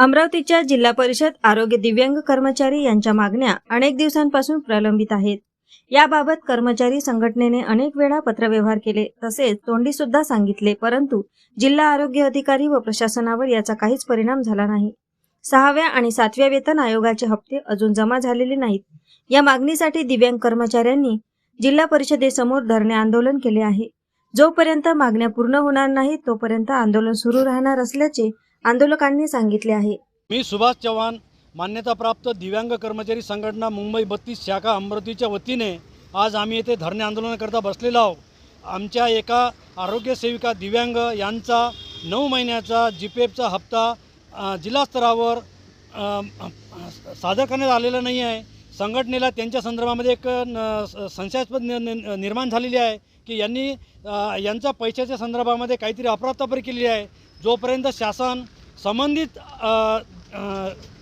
अमरावतीच्या जिल्हा परिषद आरोग्य दिव्यांग कर्मचारी यांच्या मागण्या अनेक दिवसांपासून प्रलंबित आहेत. याबाबत कर्मचारी संघटनेने अनेक वेळा पत्रव्यवहार केले तसेच तोंडी सुद्धा सांगितले परंतु जिल्हा आरोग्य अधिकारी व प्रशासनावर याचा काहीच परिणाम झाला नाही. सहाव्या आणि सातव्या वेतन आयोगाचे हप्ते अजून जमा झालेले नाहीत. या मागणीसाठी दिव्यांग कर्मचाऱ्यांनी जिल्हा परिषदेसमोर धरणे आंदोलन केले आहे. जोपर्यंत मागण्या पूर्ण होणार नाहीत तोपर्यंत आंदोलन सुरू राहणार असल्याचे आंदोलकांनी सांगितले आहे. मी सुभाष चव्हाण मान्यताप्राप्त दिव्यांग कर्मचारी संघटना मुंबई बत्तीस शाखा अमरावतीच्या वतीने आज आम्ही येथे धरणे आंदोलनाकरता बसलेलो आहोत. आमच्या एका आरोग्यसेविका दिव्यांग यांचा नऊ महिन्याचा जीपेपचा हप्ता जिल्हास्तरावर सादर करण्यात आलेला नाही आहे. संघटनेला त्यांच्या संदर्भामध्ये एक न- स- संशयास्पद नि- निर्माण झालेली आहे की यांनी यांचा पैशाच्या संदर्भामध्ये काहीतरी अफरातफरी केलेली आहे. जोपर्यंत शासन संबंधित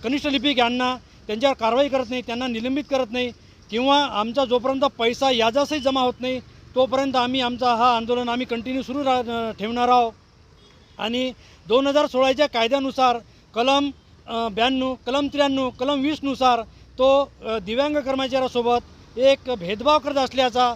कनिष्ठ लिपिक यांना त्यांच्यावर कारवाई करत नाही त्यांना निलंबित करत नाही किंवा आमचा जोपर्यंत पैसा याजासही जमा होत नाही तोपर्यंत आम्ही आमचा हा आंदोलन आम्ही कंटिन्यू सुरू रा ठेवणार आहोत. आणि दोन हजार सोळाच्या कायद्यानुसार कलम ब्याण्णव कलम त्र्याण्णव कलम वीसनुसार तो दिव्यांग कर्मचाऱ्यासोबत एक भेदभाव करत असल्याचा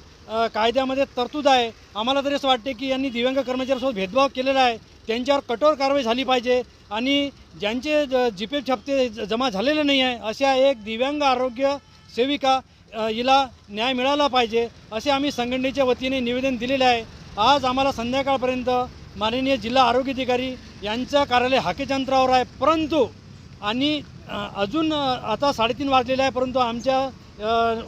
कायद्यामध्ये तरतूद आहे. आम्हाला तरी असं वाटते की यांनी दिव्यांग कर्मचाऱ्यासोबत भेदभाव केलेला आहे. त्यांच्यावर कठोर कारवाई झाली पाहिजे आणि ज्यांचे ज- जी छापते जमा झालेले नाही आहे अशा एक दिव्यांग आरोग्य सेविका हिला न्याय मिळाला पाहिजे असे आम्ही संघटनेच्या वतीने निवेदन दिलेले आहे. आज आम्हाला संध्याकाळपर्यंत माननीय जिल्हा आरोग्य अधिकारी यांचं कार्यालय हाकेच्या अंतरावर आहे. परंतु आणि अजून आता साडेतीन वाजलेले आहे परंतु आमच्या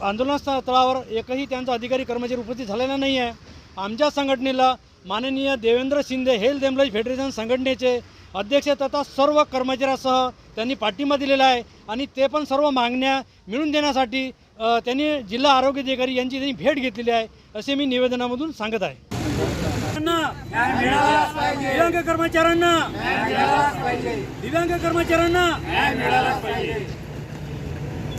आंदोलनस्थळावर एकही त्यांचा अधिकारी कर्मचारी उपस्थित झालेला नाही आहे. आमच्या संघटनेला माननीय Devendra Shinde health employees federation संघटनेचे अध्यक्ष तथा सर्व कर्मचाऱ्यासह त्यांनी पाठिंबा दिलेला आहे आणि ते पण सर्व मागण्या मिळून देण्यासाठी त्यांनी जिल्हा आरोग्य अधिकारी यांची त्यांनी भेट घेतलेली आहे असे मी निवेदनामधून सांगत आहे. दिव्यांग कर्मचाऱ्यांना. दिव्यांग कर्मचाऱ्यांना.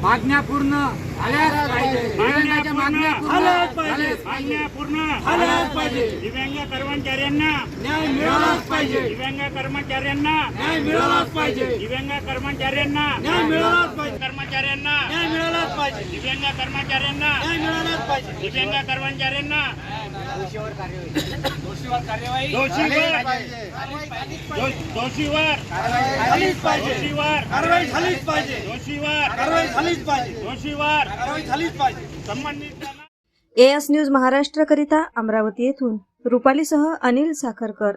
मागण्या पूर्ण झाल्याच पाहिजे. मागण्या. झाल्याच पाहिजे. मागण्या पूर्ण झाल्याच पाहिजे. दिव्यांग कर्मचाऱ्यांना न्याय मिळालाच पाहिजे. दिव्यांग कर्मचाऱ्यांना न्याय मिळालाच पाहिजे. दिव्यांग कर्मचाऱ्यांना न्याय मिळालाच पाहिजे. कर्मचाऱ्यांना न्याय मिळालाच पाहिजे. दिव्यांग कर्मचाऱ्यांना न्याय मिळालाच पाहिजे. दिव्यांग कर्मचाऱ्यांना दोषीवर दोषीवर झालीच पाहिजे. दोषीवर. कारवाई झालीच पाहिजे. दोषीवर. कारवाई झालीच पाहिजे. दोषीवर. कारवाई झालीच पाहिजे. संबंधित एएस न्यूज महाराष्ट्रकरिता अमरावती येथून. रुपालीसह अनिल साखरकर.